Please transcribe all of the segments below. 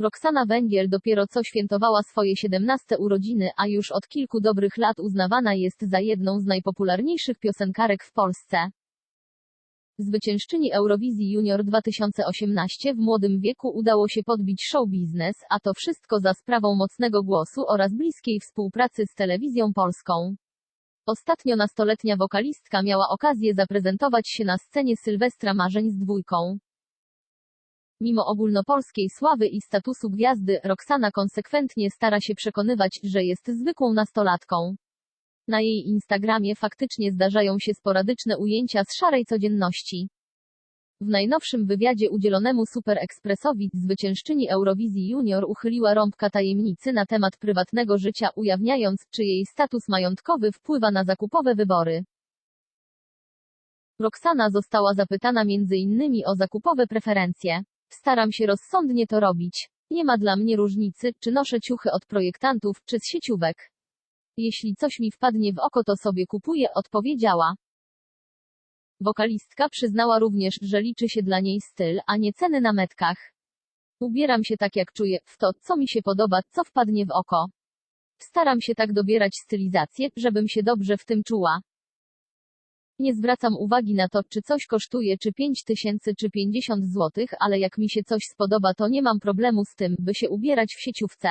Roxana Węgiel dopiero co świętowała swoje 17 urodziny, a już od kilku dobrych lat uznawana jest za jedną z najpopularniejszych piosenkarek w Polsce. Zwyciężczyni Eurowizji Junior 2018 w młodym wieku udało się podbić show biznes, a to wszystko za sprawą mocnego głosu oraz bliskiej współpracy z telewizją polską. Ostatnio nastoletnia wokalistka miała okazję zaprezentować się na scenie Sylwestra Marzeń z dwójką. Mimo ogólnopolskiej sławy i statusu gwiazdy, Roxana konsekwentnie stara się przekonywać, że jest zwykłą nastolatką. Na jej Instagramie faktycznie zdarzają się sporadyczne ujęcia z szarej codzienności. W najnowszym wywiadzie udzielonemu Super Expressowi zwyciężczyni Eurowizji Junior uchyliła rąbka tajemnicy na temat prywatnego życia, ujawniając, czy jej status majątkowy wpływa na zakupowe wybory. Roxana została zapytana innymi o zakupowe preferencje. Staram się rozsądnie to robić. Nie ma dla mnie różnicy, czy noszę ciuchy od projektantów, czy z sieciówek. Jeśli coś mi wpadnie w oko, to sobie kupuję, odpowiedziała. Wokalistka przyznała również, że liczy się dla niej styl, a nie ceny na metkach. Ubieram się tak jak czuję, w to, co mi się podoba, co wpadnie w oko. Staram się tak dobierać stylizację, żebym się dobrze w tym czuła. Nie zwracam uwagi na to, czy coś kosztuje czy 5 tysięcy czy 50 złotych, ale jak mi się coś spodoba, to nie mam problemu z tym, by się ubierać w sieciówce.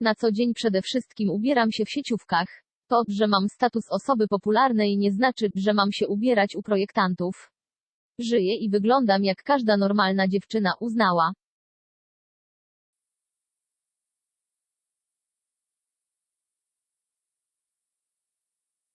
Na co dzień przede wszystkim ubieram się w sieciówkach. To, że mam status osoby popularnej nie znaczy, że mam się ubierać u projektantów. Żyję i wyglądam jak każda normalna dziewczyna, uznała.